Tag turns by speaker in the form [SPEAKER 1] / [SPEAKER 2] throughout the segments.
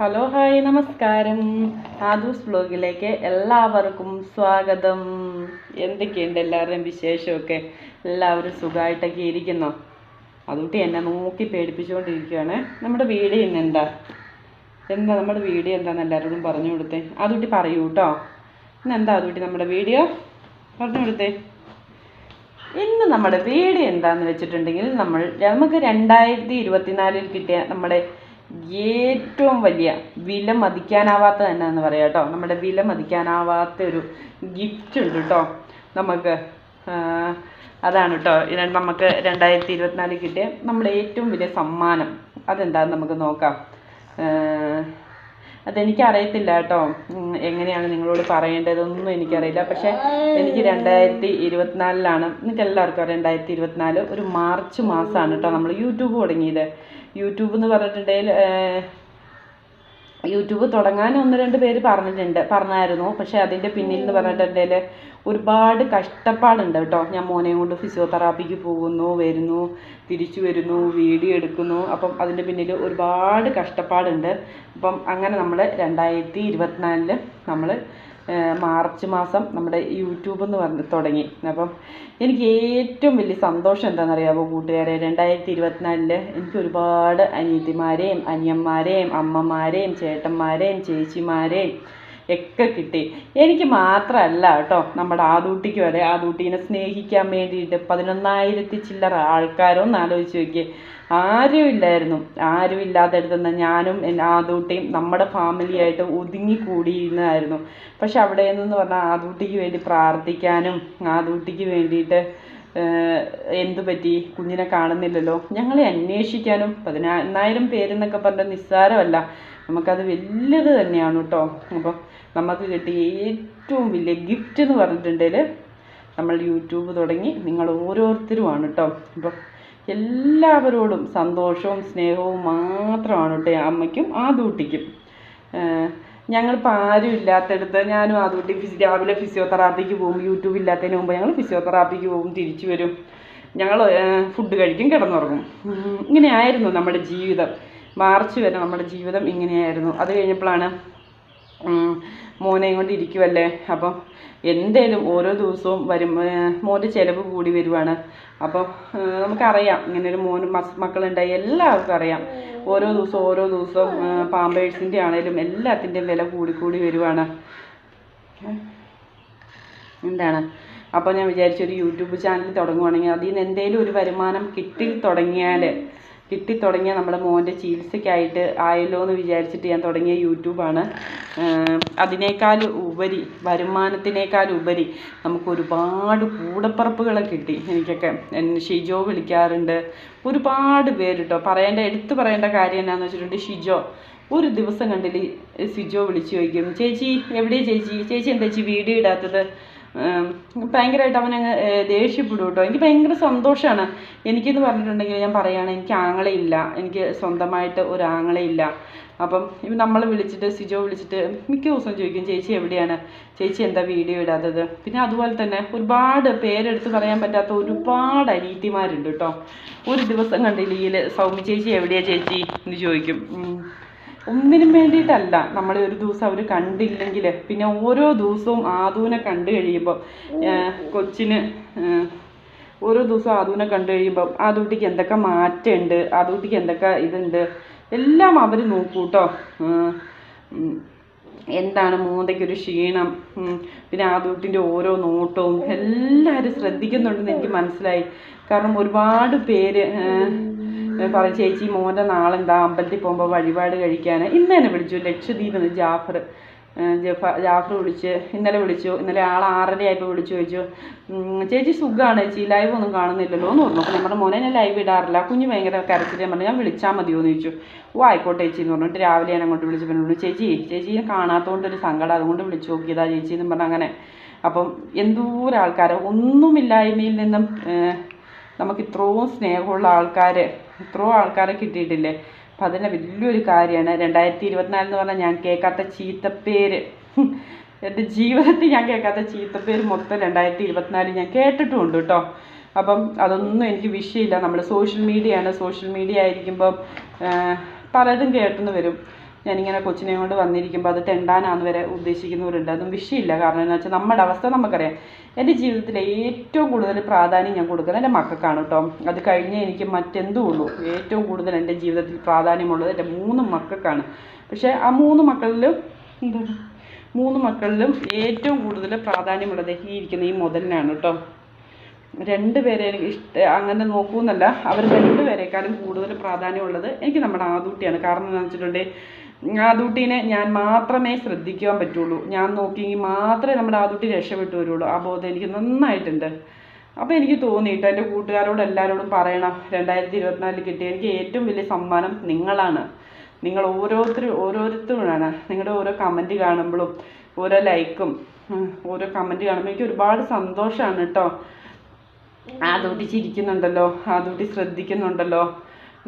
[SPEAKER 1] Hello hi നമസ്കാരം. ആദൂസ് ബ്ലോഗിലേക്ക് എല്ലാവർക്കും സ്വാഗതം. എന്തൊക്കെയുണ്ട് എല്ലാവരുടെയും വിശേഷമൊക്കെ? എല്ലാവരും സുഖമായിട്ടൊക്കെ ഇരിക്കുന്നു? അതുകൂട്ടി എന്നെ നോക്കി പേടിപ്പിച്ചുകൊണ്ടിരിക്കുകയാണ്. നമ്മുടെ വീട് ഇന്നെന്താ എന്താ? നമ്മുടെ വീഡിയോ എന്താണെന്ന് എല്ലാവരോടും പറഞ്ഞു കൊടുത്തേ. അതുകൂട്ടി പറയൂ കേട്ടോ ഇന്ന് എന്താ അതുകൂട്ടി നമ്മുടെ വീഡിയോ? പറഞ്ഞു കൊടുത്തേ. ഇന്ന് നമ്മുടെ വീഡിയോ എന്താണെന്ന് വെച്ചിട്ടുണ്ടെങ്കിൽ നമ്മൾ നമുക്ക് രണ്ടായിരത്തി ഇരുപത്തിനാലിൽ കിട്ടിയ നമ്മുടെ ഏറ്റവും വലിയ വില മതിക്കാനാവാത്ത തന്നെ എന്ന് പറയാം കേട്ടോ. നമ്മുടെ വില മതിക്കാനാവാത്ത ഒരു ഗിഫ്റ്റ് ഉണ്ട് കേട്ടോ. നമുക്ക് അതാണ് കേട്ടോ. നമുക്ക് രണ്ടായിരത്തി ഇരുപത്തിനാലിൽ കിട്ടിയ നമ്മുടെ ഏറ്റവും വലിയ സമ്മാനം. അതെന്താന്ന് നമുക്ക് നോക്കാം. അതെനിക്കറിയത്തില്ല കേട്ടോ. എങ്ങനെയാണ് നിങ്ങളോട് പറയേണ്ടതൊന്നും എനിക്കറിയില്ല. പക്ഷേ എനിക്ക് രണ്ടായിരത്തി ഇരുപത്തിനാലിലാണ് നിങ്ങൾക്ക് എല്ലാവർക്കും രണ്ടായിരത്തി ഇരുപത്തിനാല് ഒരു മാർച്ച് മാസമാണ് കേട്ടോ. നമ്മൾ യൂട്യൂബ് തുടങ്ങിയത്. യൂട്യൂബ് എന്ന് പറഞ്ഞിട്ടുണ്ടെങ്കിൽ യൂട്യൂബ് തുടങ്ങാൻ ഒന്ന് രണ്ട് പേര് പറഞ്ഞിട്ടുണ്ട് പറഞ്ഞായിരുന്നു. പക്ഷേ അതിന്റെ പിന്നിൽ എന്ന് പറഞ്ഞിട്ടുണ്ടെങ്കിൽ ഒരുപാട് കഷ്ടപ്പാടുണ്ട് കേട്ടോ. ഞാൻ മോനെയും കൊണ്ട് ഫിസിയോതെറാപ്പിക്ക് പോകുന്നു വരുന്നു തിരിച്ചു വരുന്നു വീഡിയോ എടുക്കുന്നു. അപ്പം അതിന്റെ പിന്നിൽ ഒരുപാട് കഷ്ടപ്പാടുണ്ട്. അപ്പം അങ്ങനെ നമ്മൾ രണ്ടായിരത്തി ഇരുപത്തിനാലിൽ നമ്മൾ മാർച്ച് മാസം നമ്മുടെ യൂട്യൂബ് എന്ന് പറഞ്ഞ് തുടങ്ങി. അപ്പം എനിക്ക് ഏറ്റവും വലിയ സന്തോഷം എന്താണെന്നറിയാമോ കൂട്ടുകാരെ? രണ്ടായിരത്തി ഇരുപത്തിനാലിൽ എനിക്ക് ഒരുപാട് അനിയത്തിമാരെയും അനിയന്മാരെയും അമ്മമാരെയും ചേട്ടന്മാരെയും ചേച്ചിമാരെയും ഒക്കെ കിട്ടി. എനിക്ക് മാത്രമല്ല കേട്ടോ നമ്മുടെ ആദൂട്ടിക്കും അതെ ആദൂട്ടീനെ സ്നേഹിക്കാൻ വേണ്ടിയിട്ട് പതിനൊന്നായിരത്തി ചില്ലറ ആൾക്കാരൊന്ന് ആലോചിച്ച് ആരും ഇല്ലായിരുന്നു ആരും ഇല്ലാത്തടത്തുനിന്ന് ഞാനും ആദൂട്ടിയും നമ്മുടെ ഫാമിലിയായിട്ട് ഒതുങ്ങിക്കൂടിയിരുന്നതായിരുന്നു. പക്ഷെ അവിടെ നിന്ന് പറഞ്ഞാൽ ആദൂട്ടിക്ക് വേണ്ടി പ്രാർത്ഥിക്കാനും ആദൂട്ടിക്ക് വേണ്ടിയിട്ട് എന്തു പറ്റി? കുഞ്ഞിനെ കാണുന്നില്ലല്ലോ. ഞങ്ങളെ അന്വേഷിക്കാനും പതിനായിരം പേരെന്നൊക്കെ പറഞ്ഞാൽ നിസ്സാരമല്ല. നമുക്കത് വലിയത് തന്നെയാണ് കേട്ടോ. അപ്പം നമുക്ക് കിട്ടിയ ഏറ്റവും വലിയ ഗിഫ്റ്റ് എന്ന് പറഞ്ഞിട്ടുണ്ടെങ്കിൽ നമ്മൾ യൂട്യൂബ് തുടങ്ങി നിങ്ങൾ ഓരോരുത്തരുമാണ് കേട്ടോ. അപ്പം എല്ലാവരോടും സന്തോഷവും സ്നേഹവും മാത്രമാണ് കേട്ടോ അമ്മയ്ക്കും ആദൂട്ടിക്കും ഞങ്ങളിപ്പോൾ ആരും ഇല്ലാത്തടുത്ത് ഞാനും ആദൂട്ടി ഫിസി രാവിലെ ഫിസിയോതെറാപ്പിക്ക് പോകും. യൂട്യൂബ് ഇല്ലാത്തതിന് മുമ്പ് ഞങ്ങൾ ഫിസിയോതെറാപ്പിക്ക് പോകും തിരിച്ചു വരും. ഞങ്ങൾ ഫുഡ് കഴിക്കും കിടന്നുറങ്ങും. ഇങ്ങനെയായിരുന്നു നമ്മുടെ ജീവിതം. മാർച്ച് വരെ നമ്മുടെ ജീവിതം ഇങ്ങനെയായിരുന്നു. അത് കഴിഞ്ഞപ്പോഴാണ് മോനെയും കൊണ്ട് ഇരിക്കുമല്ലേ അപ്പം എന്തേലും ഓരോ ദിവസവും വരും മോന്റെ ചിലവ് കൂടി വരുവാണ്. അപ്പോൾ നമുക്കറിയാം ഇങ്ങനെ ഒരു മോന് മക്കളുണ്ടായി എല്ലാവർക്കും അറിയാം. ഓരോ ദിവസവും ഓരോ ദിവസവും പാമ്പേഴ്സിന്റെ ആണേലും എല്ലാത്തിന്റെയും വില കൂടി കൂടി വരുവാണ്. എന്താണ്? അപ്പോൾ ഞാൻ വിചാരിച്ചു ഒരു യൂട്യൂബ് ചാനൽ തുടങ്ങുവാണെങ്കിൽ അതിൽ നിന്ന് ഒരു വരുമാനം കിട്ടി തുടങ്ങിയാൽ കിട്ടി തുടങ്ങിയ നമ്മുടെ മോന്റെ ചികിത്സയ്ക്കായിട്ട് ആയല്ലോ എന്ന് വിചാരിച്ചിട്ട് ഞാൻ തുടങ്ങിയ യൂട്യൂബാണ്. അതിനേക്കാൾ ഉപരി വരുമാനത്തിനേക്കാൾ ഉപരി നമുക്ക് ഒരുപാട് കൂടപ്പറപ്പുകളെ കിട്ടി. എനിക്കൊക്കെ ഷിജോ വിളിക്കാറുണ്ട്. ഒരുപാട് പേര് കേട്ടോ പറയേണ്ട എടുത്തു പറയേണ്ട കാര്യം എന്നാന്ന് വെച്ചിട്ടുണ്ടെങ്കിൽ ഷിജോ. ഒരു ദിവസം കണ്ടില്ല സിജോ വിളിച്ചു ചോദിക്കും ചേച്ചി എവിടെയാണ് ചേച്ചി? ചേച്ചി എന്താ ചേച്ചി വീഡിയോ ഇടാത്തത്? ഭയങ്കരമായിട്ട് അവനങ്ങ് ദേഷ്യപ്പെടും കേട്ടോ. എനിക്ക് ഭയങ്കര സന്തോഷമാണ് എനിക്കെന്ന് പറഞ്ഞിട്ടുണ്ടെങ്കിൽ ഞാൻ പറയുകയാണ് എനിക്ക് ആങ്ങളയില്ല എനിക്ക് സ്വന്തമായിട്ട് ഒരു ആങ്ങളയില്ല അപ്പം നമ്മൾ വിളിച്ചിട്ട് സിജോ വിളിച്ചിട്ട് മിക്ക ദിവസവും ചോദിക്കും ചേച്ചി എവിടെയാണ്? ചേച്ചി എന്താ വീഡിയോ ഇടാത്തത്? പിന്നെ അതുപോലെ തന്നെ ഒരുപാട് പേരെടുത്ത് പറയാൻ പറ്റാത്ത ഒരുപാട് അനീതിമാരുണ്ട് കേട്ടോ. ഒരു ദിവസം കണ്ടില്ലെങ്കിൽ സൗമ്യ ചേച്ചി എവിടെയാണ് ചേച്ചി? എന്ന് ചോദിക്കും. ഒന്നിനും വേണ്ടിയിട്ടല്ല. നമ്മൾ ഒരു ദിവസം അവർ കണ്ടില്ലെങ്കിൽ പിന്നെ ഓരോ ദിവസവും ആദൂനെ കണ്ടു കഴിയുമ്പോൾ കൊച്ചിന് ഓരോ ദിവസവും ആദൂനെ കണ്ടു കഴിയുമ്പോൾ ആദൂട്ടിക്ക് എന്തൊക്കെ മാറ്റമുണ്ട് ആദൂട്ടിക്ക് എന്തൊക്കെ ഇതുണ്ട് എല്ലാം അവർ നോക്കൂ കേട്ടോ എന്താണ് മൂന്തയ്ക്കൊരു ക്ഷീണം പിന്നെ ആദൂട്ടിന്റെ ഓരോ നോട്ടവും എല്ലാവരും ശ്രദ്ധിക്കുന്നുണ്ടെന്ന് എനിക്ക് മനസ്സിലായി. കാരണം ഒരുപാട് പേര് പറയും ചേച്ചി മോന്റെ നാളെന്താ? അമ്പലത്തിൽ പോകുമ്പോൾ വഴിപാട് കഴിക്കാൻ ഇന്ന് തന്നെ വിളിച്ചു ലക്ഷദ്വീപ് ജാഫർ ജഫ ജാഫർ വിളിച്ച് ഇന്നലെ വിളിച്ചു ഇന്നലെ ആൾ ആറര ആയപ്പോൾ വിളിച്ചു ചോദിച്ചു ചേച്ചി സുഖമാണ് ചേച്ചി ലൈവ് ഒന്നും കാണുന്നില്ലല്ലോ? എന്ന് പറഞ്ഞു. അപ്പോൾ നമ്മുടെ മോനെ ഞാൻ ലൈവ് ഇടാറില്ല. കുഞ്ഞ് ഭയങ്കര കരച്ചിൽ ഞാൻ പറഞ്ഞു ഞാൻ വിളിച്ചാൽ മതിയോ എന്ന് ചോദിച്ചു. ഓ ആയിക്കോട്ടെ ചേച്ചി എന്ന് പറഞ്ഞിട്ട് രാവിലെ ഞാൻ അങ്ങോട്ട് വിളിച്ച് പറഞ്ഞു ചേച്ചി ചേച്ചി കാണാത്തതുകൊണ്ട് ഒരു സങ്കടം. അതുകൊണ്ട് വിളിച്ചു നോക്കിയതാ ചേച്ചി എന്ന് പറഞ്ഞാൽ അങ്ങനെ. അപ്പം എന്തോരം ആൾക്കാർ ഒന്നുമില്ലായ്മയിൽ നിന്നും നമുക്ക് ഇത്രയും സ്നേഹമുള്ള ആൾക്കാർ ഇത്രയും ആൾക്കാരെ കിട്ടിയിട്ടില്ലേ? അപ്പം അതിനെ വലിയൊരു കാര്യമാണ്. രണ്ടായിരത്തി ഇരുപത്തിനാല് എന്ന് പറഞ്ഞാൽ ഞാൻ കേൾക്കാത്ത ചീത്തപ്പേര്. എന്റെ ജീവിതത്തിൽ ഞാൻ കേൾക്കാത്ത ചീത്തപ്പേര് മൊത്തം രണ്ടായിരത്തി ഇരുപത്തിനാലിൽ ഞാൻ കേട്ടിട്ടുമുണ്ട് കേട്ടോ. അപ്പം അതൊന്നും എനിക്ക് വിഷയമില്ല. നമ്മൾ സോഷ്യൽ ആണ് സോഷ്യൽ മീഡിയ ആയിരിക്കുമ്പം പലതും കേട്ടെന്ന് വരും. ഞാനിങ്ങനെ കൊച്ചിനെ കൊണ്ട് വന്നിരിക്കുമ്പോൾ അത് തെണ്ടാനാന്ന് വരെ ഉദ്ദേശിക്കുന്നവരുണ്ട്. അതും വിഷയമില്ല. കാരണം എന്ന് വെച്ചാൽ നമ്മുടെ അവസ്ഥ നമുക്കറിയാം. എന്റെ ജീവിതത്തിൽ ഏറ്റവും കൂടുതൽ പ്രാധാന്യം ഞാൻ കൊടുക്കുന്നത് എന്റെ മക്കൾക്കാണ് കേട്ടോ അത് കഴിഞ്ഞേ എനിക്ക് മറ്റെന്തും ഉള്ളൂ. ഏറ്റവും കൂടുതൽ എന്റെ ജീവിതത്തിൽ പ്രാധാന്യമുള്ളത് എന്റെ മൂന്ന് മക്കൾക്കാണ്. പക്ഷേ ആ മൂന്ന് മക്കളിലും മൂന്ന് മക്കളിലും ഏറ്റവും കൂടുതൽ പ്രാധാന്യമുള്ളത് ഈ ഇരിക്കുന്ന ഈ മുതലിനാണ് കേട്ടോ രണ്ടുപേരെ എനിക്ക് ഇഷ്ട അങ്ങനെ നോക്കൂന്നല്ല. അവർ രണ്ടുപേരെക്കാളും കൂടുതൽ പ്രാധാന്യമുള്ളത് എനിക്ക് നമ്മുടെ ആദൂട്ടിയാണ് കാരണം എന്താണെന്ന് വെച്ചിട്ടുണ്ടെങ്കിൽ ആദൂട്ടീനെ ഞാൻ മാത്രമേ ശ്രദ്ധിക്കാൻ പറ്റുള്ളൂ. ഞാൻ നോക്കിയെങ്കിൽ മാത്രമേ നമ്മുടെ ആദൂട്ടി രക്ഷപ്പെട്ടു വരുള്ളൂ. ആ ബോധം എനിക്ക് നന്നായിട്ടുണ്ട്. അപ്പോൾ എനിക്ക് തോന്നിയിട്ട് എന്റെ കൂട്ടുകാരോട് എല്ലാവരോടും പറയണം രണ്ടായിരത്തി ഇരുപത്തിനാലിൽ കിട്ടിയ എനിക്ക് ഏറ്റവും വലിയ സമ്മാനം നിങ്ങളാണ്. നിങ്ങൾ ഓരോരുത്തരും ഓരോരുത്തരുമാണ്. നിങ്ങളുടെ ഓരോ കമന്റ് കാണുമ്പോഴും ഓരോ ലൈക്കും ഓരോ കമന്റ് കാണുമ്പോൾ എനിക്ക് ഒരുപാട് സന്തോഷമാണ് കേട്ടോ. ആദൂട്ടി ചിരിക്കുന്നുണ്ടല്ലോ ആദൂട്ടി ശ്രദ്ധിക്കുന്നുണ്ടല്ലോ.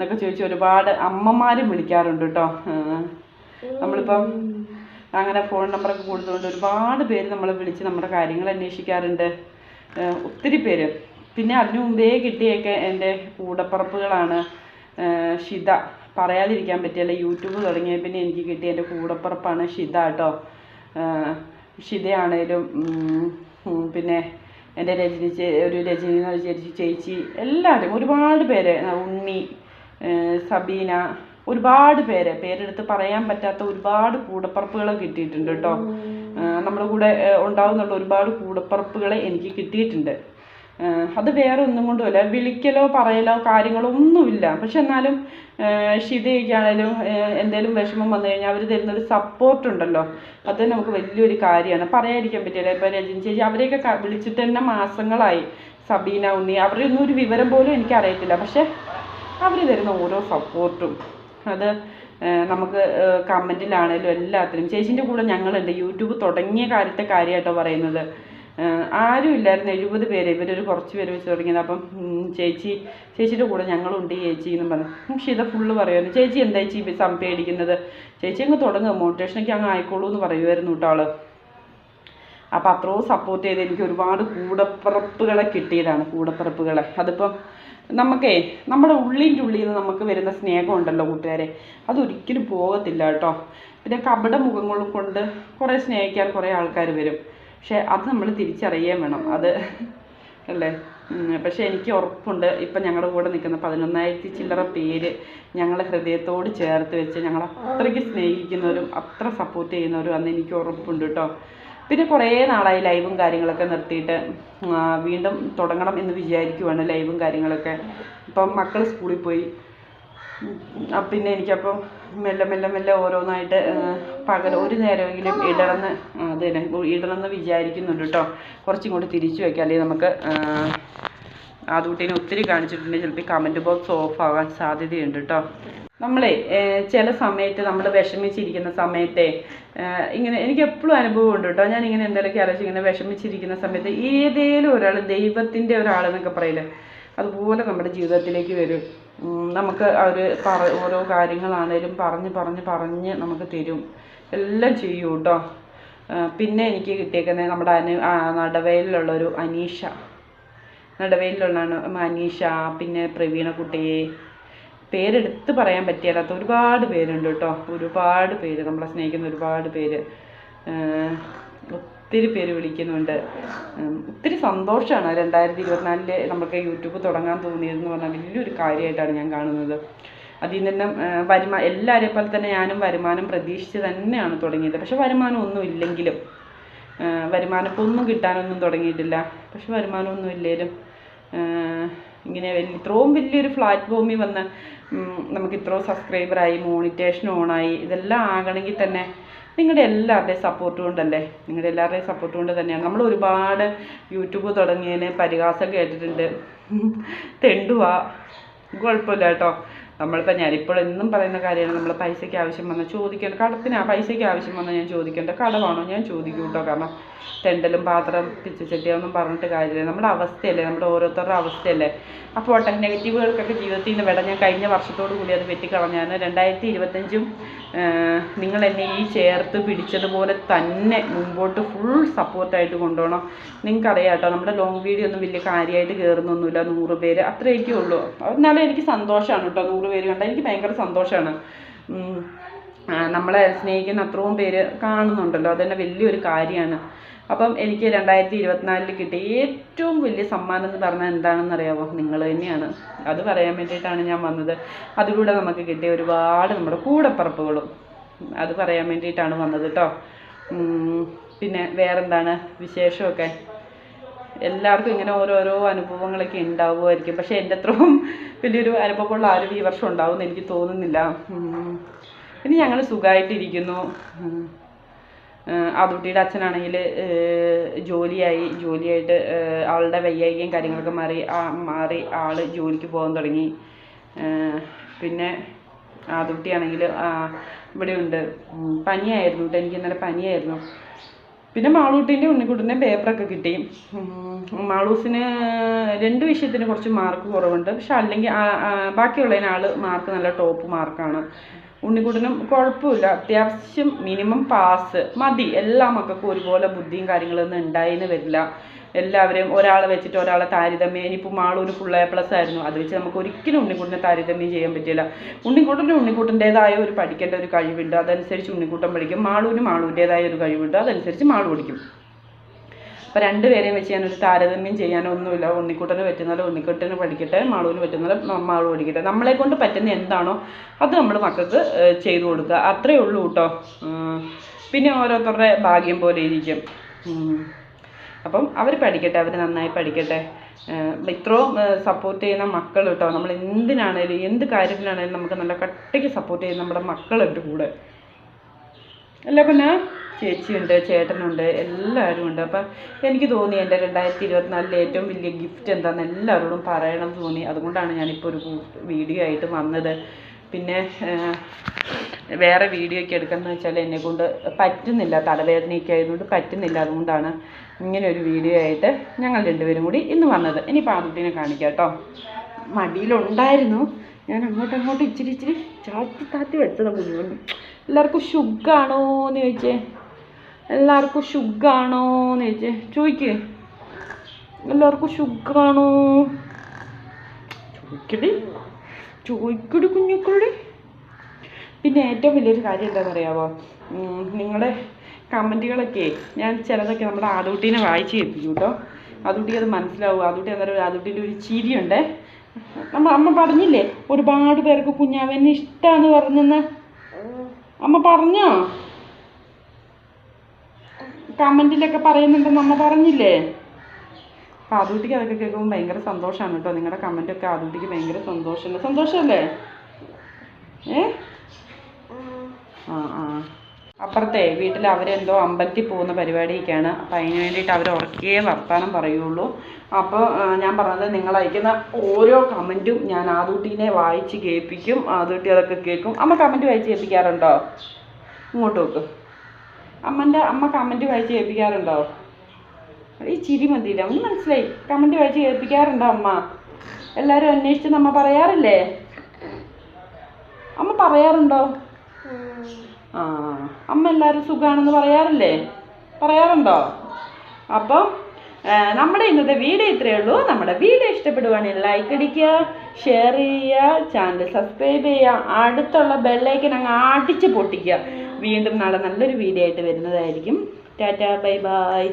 [SPEAKER 1] എന്നൊക്കെ ചോദിച്ച് ഒരുപാട് അമ്മമാരും വിളിക്കാറുണ്ട് കേട്ടോ നമ്മളിപ്പം അങ്ങനെ ഫോൺ നമ്പറൊക്കെ കൊടുത്തുകൊണ്ട് ഒരുപാട് പേര് നമ്മളെ വിളിച്ച് നമ്മുടെ കാര്യങ്ങൾ അന്വേഷിക്കാറുണ്ട്. ഒത്തിരി പേര്. പിന്നെ അതിനു മുമ്പേ കിട്ടിയൊക്കെ എന്റെ കൂടപ്പറപ്പുകളാണ്. ഷിത. പറയാതിരിക്കാൻ പറ്റിയല്ല യൂട്യൂബ് തുടങ്ങിയ പിന്നെ എനിക്ക് കിട്ടിയ എന്റെ കൂടപ്പറപ്പാണ് ഷിത കേട്ടോ ഷിതയാണേലും പിന്നെ എന്റെ രജനി ഒരു രജനി എന്ന് ചേച്ചി എല്ലാവരും ഒരുപാട് പേര്. ഉണ്ണി സബീന ഒരുപാട് പേര് പേരെടുത്ത് പറയാൻ പറ്റാത്ത ഒരുപാട് കൂടപ്പറപ്പുകളെ കിട്ടിയിട്ടുണ്ട് കേട്ടോ. നമ്മുടെ കൂടെ ഉണ്ടാവുന്നുള്ള ഒരുപാട് കൂടപ്പറപ്പുകളെ എനിക്ക് കിട്ടിയിട്ടുണ്ട്. അത് വേറെ ഒന്നും കൊണ്ടുമല്ല വിളിക്കലോ പറയലോ കാര്യങ്ങളോ ഒന്നുമില്ല. പക്ഷെ എന്നാലും ഏഹ് ഷിതയ്ക്കാണേലും എന്തേലും വിഷമം വന്നു കഴിഞ്ഞാൽ അവർ തരുന്നൊരു സപ്പോർട്ട് ഉണ്ടല്ലോ. അത് നമുക്ക് വലിയൊരു കാര്യമാണ്. പറയാതിരിക്കാൻ പറ്റില്ല. ഇപ്പോൾ രജിൻ ചേച്ചി അവരെയൊക്കെ വിളിച്ചിട്ട് തന്നെ മാസങ്ങളായി സബീന ഉണ്ണി അവരുടെ ഒന്നും ഒരു വിവരം പോലും എനിക്ക് അറിയത്തില്ല പക്ഷെ അവർ തരുന്ന ഓരോ സപ്പോർട്ടും. അത് നമുക്ക് കമന്റിലാണേലും എല്ലാത്തിനും. ചേച്ചീന്റെ കൂടെ ഞങ്ങളുണ്ട്. യൂട്യൂബ് തുടങ്ങിയ കാര്യത്തെ കാര്യമായിട്ടോ പറയുന്നത്. ആരും ഇല്ലായിരുന്നു. എഴുപത് പേര്. ഇവരൊരു കുറച്ച് പേര് വെച്ച് തുടങ്ങിയത്. അപ്പം ചേച്ചി ചേച്ചിയുടെ കൂടെ ഞങ്ങളുണ്ട് ചേച്ചി എന്ന് പറഞ്ഞു. പക്ഷേ ഷിത ഫുള്ള് പറയുമായിരുന്നു ചേച്ചി എന്താ ചേച്ചി സംപേടിക്കുന്നത് ചേച്ചി അങ്ങ് തുടങ്ങുക മോട്ടിവേഷനൊക്കെ അങ്ങ് ആയിക്കോളൂ എന്ന് പറയുമായിരുന്നു കേട്ടോ ആൾ. അപ്പം അത്രയും സപ്പോർട്ട് ചെയ്ത് എനിക്ക് ഒരുപാട് കൂടപ്പിറപ്പുകളെ കിട്ടിയതാണ് കൂടപ്പിറപ്പുകളെ. അതിപ്പം നമുക്കേ നമ്മുടെ ഉള്ളിന്റെ ഉള്ളിൽ നിന്ന് നമുക്ക് വരുന്ന സ്നേഹം ഉണ്ടല്ലോ കൂട്ടുകാരെ. അതൊരിക്കലും പോകത്തില്ല കേട്ടോ. പിന്നെ കപട മുഖങ്ങളും കൊണ്ട് കുറേ സ്നേഹിക്കാൻ കുറേ ആൾക്കാർ വരും. പക്ഷെ അത് നമ്മൾ തിരിച്ചറിയുകയും വേണം. അത് അല്ലേ? പക്ഷേ പക്ഷെ എനിക്ക് ഉറപ്പുണ്ട്. ഇപ്പം ഞങ്ങളുടെ കൂടെ നിൽക്കുന്ന പതിനൊന്നായിരത്തി ചില്ലറ പേര് ഞങ്ങളെ ഹൃദയത്തോട് ചേർത്ത് വെച്ച് ഞങ്ങളെ അത്രയ്ക്ക് സ്നേഹിക്കുന്നവരും അത്ര സപ്പോർട്ട് ചെയ്യുന്നവരും അന്ന് എനിക്ക് ഉറപ്പുണ്ട് കേട്ടോ. പിന്നെ കുറേ നാളായി ലൈവും കാര്യങ്ങളൊക്കെ നിർത്തിയിട്ട് വീണ്ടും തുടങ്ങണം എന്ന് വിചാരിക്കുവാണ് ലൈവും കാര്യങ്ങളൊക്കെ. ഇപ്പം മക്കൾ സ്കൂളിൽ പോയി. പിന്നെ എനിക്കപ്പം മെല്ലെ മെല്ലെ മെല്ലെ ഓരോന്നായിട്ട് പകൽ ഒരു നേരമെങ്കിലും ഇടണമെന്ന് അത് തന്നെ ഇടണമെന്ന് വിചാരിക്കുന്നുണ്ട് കേട്ടോ കുറച്ചും കൂടി തിരിച്ചു വയ്ക്കാം അല്ലെങ്കിൽ നമുക്ക് ആദ്യകുട്ടീനെ ഒത്തിരി കാണിച്ചിട്ടുണ്ടെങ്കിൽ ചിലപ്പോൾ കമന്റ് ബോക്സ് ഓഫ് ആവാൻ സാധ്യതയുണ്ട് കേട്ടോ നമ്മളെ ചില സമയത്ത് നമ്മൾ വിഷമിച്ചിരിക്കുന്ന സമയത്തെ ഇങ്ങനെ എനിക്ക് എപ്പോഴും അനുഭവം ഉണ്ട് കേട്ടോ. ഞാൻ ഇങ്ങനെ എന്തെങ്കിലുമൊക്കെ ആലോചിച്ച് ഇങ്ങനെ വിഷമിച്ചിരിക്കുന്ന സമയത്ത് ഏതേലും ഒരാൾ ദൈവത്തിന്റെ ഒരാളെന്നൊക്കെ പറയില്ലേ? അതുപോലെ നമ്മുടെ ജീവിതത്തിലേക്ക് വരും. നമുക്ക് അവർ പറ ഓരോ കാര്യങ്ങളാണേലും പറഞ്ഞ് പറഞ്ഞ് പറഞ്ഞ് നമുക്ക് തരും. എല്ലാം ചെയ്യും കേട്ടോ. പിന്നെ എനിക്ക് കിട്ടിയേക്കുന്നത് നമ്മുടെ അനു നടവയലിലുള്ളൊരു അനീഷ. നടവയലിലുള്ളതാണ് അനീഷ പിന്നെ പ്രവീണക്കുട്ടി പേരെടുത്ത് പറയാൻ പറ്റിയാലാത്ത ഒരുപാട് പേരുണ്ട് കേട്ടോ. ഒരുപാട് പേര്. നമ്മളെ സ്നേഹിക്കുന്ന ഒരുപാട് പേര്. ഒത്തിരി പേര് വിളിക്കുന്നുണ്ട്. ഒത്തിരി സന്തോഷമാണ് രണ്ടായിരത്തി ഇരുപത്തിനാലിൽ നമുക്ക് യൂട്യൂബ് തുടങ്ങാൻ തോന്നിയതെന്ന് പറഞ്ഞാൽ വലിയൊരു കാര്യമായിട്ടാണ് ഞാൻ കാണുന്നത്. അതിൽ നിന്നും വരുമാനം എല്ലാവരെയും പോലെ തന്നെ ഞാനും വരുമാനം പ്രതീക്ഷിച്ച് തന്നെയാണ് തുടങ്ങിയത്. പക്ഷെ വരുമാനം ഒന്നും ഇല്ലെങ്കിലും ആഹ് വരുമാനം ഇപ്പോൾ ഒന്നും കിട്ടാനൊന്നും തുടങ്ങിയിട്ടില്ല. പക്ഷെ വരുമാനമൊന്നും ഇല്ലേലും ഇങ്ങനെ വലിയ ഇത്രയും വലിയൊരു പ്ലാറ്റ്ഫോമിൽ വന്ന് നമുക്ക് ഇത്രയും സബ്സ്ക്രൈബറായി മോണിറ്റേഷൻ ഓണായി ഇതെല്ലാം ആകണമെങ്കിൽ തന്നെ നിങ്ങളുടെ എല്ലാവരുടെയും സപ്പോർട്ട് കൊണ്ടല്ലേ? നിങ്ങളുടെ എല്ലാവരുടെയും സപ്പോർട്ട് കൊണ്ട് തന്നെയാണ്. നമ്മൾ ഒരുപാട് യൂട്യൂബ് തുടങ്ങിയതിന് പരിഹാസം കേട്ടിട്ടുണ്ട്. തെണ്ടുവാ. കുഴപ്പമില്ല കേട്ടോ. നമ്മളിപ്പോൾ ഞാനിപ്പോൾ എന്നും പറയുന്ന കാര്യമാണ്. നമ്മൾ പൈസയ്ക്ക് ആവശ്യം വന്നാൽ ചോദിക്കേണ്ട കടത്തിന് പൈസയ്ക്ക് ആവശ്യം വന്നാൽ ഞാൻ ചോദിക്കേണ്ട കടമാണോ? ഞാൻ ചോദിക്കും കേട്ടോ. കാരണം തെണ്ടലും പാത്രം പിച്ചച്ചട്ടിയൊന്നും പറഞ്ഞിട്ട് കാര്യമില്ല. നമ്മുടെ അവസ്ഥയല്ലേ? നമ്മുടെ ഓരോരുത്തരുടെ അവസ്ഥയല്ലേ? അപ്പോൾ നെഗറ്റീവുകൾക്കൊക്കെ ജീവിതത്തിൽ നിന്ന് വിട. ഞാൻ കഴിഞ്ഞ വർഷത്തോടു കൂടി അത് വെട്ടിക്കളഞ്ഞാണ് രണ്ടായിരത്തി ഇരുപത്തഞ്ചും നിങ്ങൾ എന്നെ ഈ ചേർത്ത് പിടിച്ചതുപോലെ തന്നെ മുമ്പോട്ട് ഫുൾ സപ്പോർട്ടായിട്ട് കൊണ്ടുപോകണം. നിങ്ങൾക്കറിയാം കേട്ടോ നമ്മുടെ ലോങ് വീഡിയോ ഒന്നും വലിയ കാര്യമായിട്ട് കയറുന്നൊന്നുമില്ല നൂറ് പേര് അത്രയൊക്കെ ഉള്ളൂ. എന്നാലും എനിക്ക് സന്തോഷമാണ് കേട്ടോ. നൂറ് പേര് കണ്ടാൽ എനിക്ക് ഭയങ്കര സന്തോഷമാണ്. നമ്മളെ സ്നേഹിക്കുന്ന അത്രയും പേര് കാണുന്നുണ്ടല്ലോ. അതന്നെ വലിയൊരു കാര്യമാണ്. അപ്പം എനിക്ക് രണ്ടായിരത്തി ഇരുപത്തിനാലിൽ കിട്ടിയ ഏറ്റവും വലിയ സമ്മാനം എന്ന് പറഞ്ഞാൽ എന്താണെന്ന് അറിയാമോ നിങ്ങൾ തന്നെയാണ്. അത് പറയാൻ വേണ്ടിയിട്ടാണ് ഞാൻ വന്നത്. അതിലൂടെ നമുക്ക് കിട്ടിയ ഒരുപാട് നമ്മുടെ കൂടപ്പറപ്പുകളും അത് പറയാൻ വേണ്ടിയിട്ടാണ് വന്നത് കേട്ടോ. പിന്നെ വേറെന്താണ് വിശേഷമൊക്കെ? എല്ലാവർക്കും ഇങ്ങനെ ഓരോരോ അനുഭവങ്ങളൊക്കെ ഉണ്ടാവുമായിരിക്കും. പക്ഷേ എന്റെ അത്രയും വലിയൊരു അനുഭവമുള്ള ആരും ഈ വർഷം ഉണ്ടാവുമെന്ന് എനിക്ക് തോന്നുന്നില്ല. ഇനി ഞങ്ങൾ സുഖമായിട്ടിരിക്കുന്നു. ആദുട്ടിയുടെ അച്ഛനാണെങ്കിൽ ജോലിയായി ജോലിയായിട്ട് ആളുടെ വയ്യായികയും കാര്യങ്ങളൊക്കെ മാറി ആ മാറി ആൾ ജോലിക്ക് പോകാൻ തുടങ്ങി. പിന്നെ ആദുട്ടിയാണെങ്കിൽ ഇവിടെ ഉണ്ട് ഉം, പനിയായിരുന്നു കേട്ടോ എനിക്ക് ഇന്നലെ പനിയായിരുന്നു. പിന്നെ മാളൂട്ടിന്റെ ഉണ്ണിക്കുട്ടിന്റെ പേപ്പറൊക്കെ കിട്ടി. മാളൂസിന് രണ്ട് വിഷയത്തിന് കുറച്ച് മാർക്ക് കുറവുണ്ട്. പക്ഷെ അല്ലെങ്കിൽ ബാക്കിയുള്ളതിന് ആൾ മാർക്ക് നല്ല ടോപ്പ് മാർക്കാണ്. ഉണ്ണിക്കുട്ടനും കുഴപ്പമില്ല. അത്യാവശ്യം മിനിമം പാസ് മതി. എല്ലാ മക്കൾക്കും ഒരുപോലെ ബുദ്ധിയും കാര്യങ്ങളൊന്നും ഉണ്ടായിന്ന് വരില്ല. എല്ലാവരെയും ഒരാളെ വെച്ചിട്ട് ഒരാളെ താരതമ്യം. ഇനിയിപ്പോൾ മാളൂര് ഫുൾ എ പ്ലസ് ആയിരുന്നു. അത് വെച്ച് നമുക്ക് ഒരിക്കലും ഉണ്ണിക്കുട്ടനെ താരതമ്യം ചെയ്യാൻ പറ്റില്ല. ഉണ്ണിക്കുട്ടന് ഉണ്ണിക്കുട്ടന്റെതായ ഒരു പഠിക്കേണ്ട ഒരു കഴിവുണ്ട്. അതനുസരിച്ച് ഉണ്ണിക്കുട്ടൻ പഠിക്കും. മാളൂന് മാളൂന്റെതായ ഒരു കഴിവുണ്ട്. അതനുസരിച്ച് മാളു പഠിക്കും. അപ്പോൾ രണ്ടുപേരെയും വെച്ച് ഞാനൊരു താരതമ്യം ചെയ്യാനൊന്നുമില്ല ഉണ്ണിക്കുട്ടന് പറ്റുന്നത് ഉണ്ണിക്കുട്ടന് പഠിക്കട്ടെ മാളൂന് പറ്റുന്നത് മാളു പഠിക്കട്ടെ. നമ്മളെ കൊണ്ട് പറ്റുന്ന എന്താണോ അത് നമ്മൾ മക്കൾക്ക് ചെയ്തു കൊടുക്കുക. അത്രയേ ഉള്ളൂ കേട്ടോ. പിന്നെ ഓരോരുത്തരുടെ ഭാഗ്യം പോലെ ഇരിക്കും. അപ്പം അവർ പഠിക്കട്ടെ അവർ നന്നായി പഠിക്കട്ടെ. ഇത്രയും സപ്പോർട്ട് ചെയ്യുന്ന മക്കൾ കേട്ടോ. നമ്മൾ എന്തിനാണേലും എന്ത് കാര്യത്തിലാണേലും നമുക്ക് നല്ല കട്ടയ്ക്ക് സപ്പോർട്ട് ചെയ്യുന്ന നമ്മുടെ മക്കളുണ്ട് കൂടെ. അല്ല പിന്നെ? ചേച്ചിയുണ്ട് ചേട്ടനുണ്ട് എല്ലാവരും ഉണ്ട് അപ്പം എനിക്ക് തോന്നി എന്റെ രണ്ടായിരത്തി ഇരുപത്തിനാലിലെ ഏറ്റവും വലിയ ഗിഫ്റ്റ് എന്താണെന്ന് എല്ലാവരോടും പറയണം തോന്നി. അതുകൊണ്ടാണ് ഞാനിപ്പോൾ ഒരു വീഡിയോ ആയിട്ട് വന്നത്. പിന്നെ വേറെ വീഡിയോ ഒക്കെ എടുക്കുന്നത് വെച്ചാൽ എന്നെ കൊണ്ട് പറ്റുന്നില്ല തലവേദനയൊക്കെ ആയതുകൊണ്ട് പറ്റുന്നില്ല. അതുകൊണ്ടാണ് ഇങ്ങനെ ഒരു വീഡിയോ ആയിട്ട് ഞങ്ങൾ രണ്ടുപേരും കൂടി ഇന്ന് വന്നത്. ഇനി പാദത്തിനെ കാണിക്കാം കേട്ടോ മടിയിലുണ്ടായിരുന്നു. ഞാൻ അങ്ങോട്ടും അങ്ങോട്ടും ഇച്ചിരി ഇച്ചിരി ചാത്തി താത്തി വെച്ചത് മുഴുവൻ എല്ലാവർക്കും ഷുഗാണോ എന്ന് ചോദിച്ചേ. എല്ലാവർക്കും ഷുഗാണോ എന്ന് ചോദിച്ചേ. ചോദിക്കേ. എല്ലാവർക്കും ഷുഗാണോ? ചോദിക്കടി. ചോദിക്കടി കുഞ്ഞുക്കളി പിന്നെ ഏറ്റവും വലിയൊരു കാര്യം എന്താണെന്ന് അറിയാമോ നിങ്ങളുടെ കമന്റുകളൊക്കെ ഞാൻ ചിലതൊക്കെ നമ്മുടെ ആദൂട്ടീനെ വായിച്ച് കേൾപ്പിക്കും കേട്ടോ. ആദൂട്ടിക്ക് അത് മനസ്സിലാവും. ആദൂട്ടി അന്നേരം ആദൂട്ടിന്റെ ഒരു ചിരിയുണ്ട്. നമ്മ അമ്മ പറഞ്ഞില്ലേ? ഒരുപാട് പേർക്ക് കുഞ്ഞാവനെ ഇഷ്ടമാണെന്ന് പറഞ്ഞെന്ന്. അമ്മ പറഞ്ഞോ? കമന്റിലൊക്കെ പറയുന്നുണ്ടെന്ന് അമ്മ പറഞ്ഞില്ലേ? അപ്പം ആദൂട്ടിക്ക് അതൊക്കെ കേൾക്കുമ്പോൾ ഭയങ്കര സന്തോഷമാണ് കേട്ടോ. നിങ്ങളുടെ കമന്റൊക്കെ ആദൂട്ടിക്ക് ഭയങ്കര സന്തോഷമുണ്ട് സന്തോഷമല്ലേ ഏ? ആ ആ. അപ്പുറത്തെ വീട്ടിൽ അവരെന്തോ അമ്പലത്തിൽ പോകുന്ന പരിപാടിയൊക്കെയാണ്. അപ്പം അതിന് വേണ്ടിയിട്ട് അവർ ഉറക്കേ വർത്താനം പറയുള്ളൂ. അപ്പോൾ ഞാൻ പറഞ്ഞത് നിങ്ങൾ അയക്കുന്ന ഓരോ കമന്റും ഞാൻ ആദൂട്ടീനെ വായിച്ച് കേൾപ്പിക്കും. ആദൂട്ടി അതൊക്കെ കേൾക്കും. അമ്മ കമന്റ് വായിച്ച് കേൾപ്പിക്കാറുണ്ടോ? ഇങ്ങോട്ട് നോക്ക്. അമ്മന്റെ അമ്മ കമന്റ് വായിച്ച് കേൾപ്പിക്കാറുണ്ടോ? ഈ ചിരി മതിയില്ല. ഒന്ന് മനസ്സിലായി. കമന്റ് വായിച്ച് കേൾപ്പിക്കാറുണ്ടോ അമ്മ? എല്ലാവരും അന്വേഷിച്ച് നമ്മ പറയാറില്ലേ? അമ്മ പറയാറുണ്ടോ? ആ അമ്മ എല്ലാവരും സുഖമാണെന്ന് പറയാറില്ലേ? പറയാറുണ്ടോ? അപ്പം നമ്മുടെ ഇന്നത്തെ വീഡിയോ ഇത്രയേ ഉള്ളൂ. നമ്മുടെ വീഡിയോ ഇഷ്ടപ്പെടുവാണെങ്കിൽ ലൈക്ക് അടിക്കുക. ഷെയർ ചെയ്യുക ചാനൽ സബ്സ്ക്രൈബ് ചെയ്യുക അടുത്തുള്ള ബെല്ലൈക്കൻ അങ്ങ് അടിച്ച് പൊട്ടിക്കുക. വീണ്ടും നാളെ നല്ലൊരു വീഡിയോ ആയിട്ട് വരുന്നതായിരിക്കും. Tata bye bye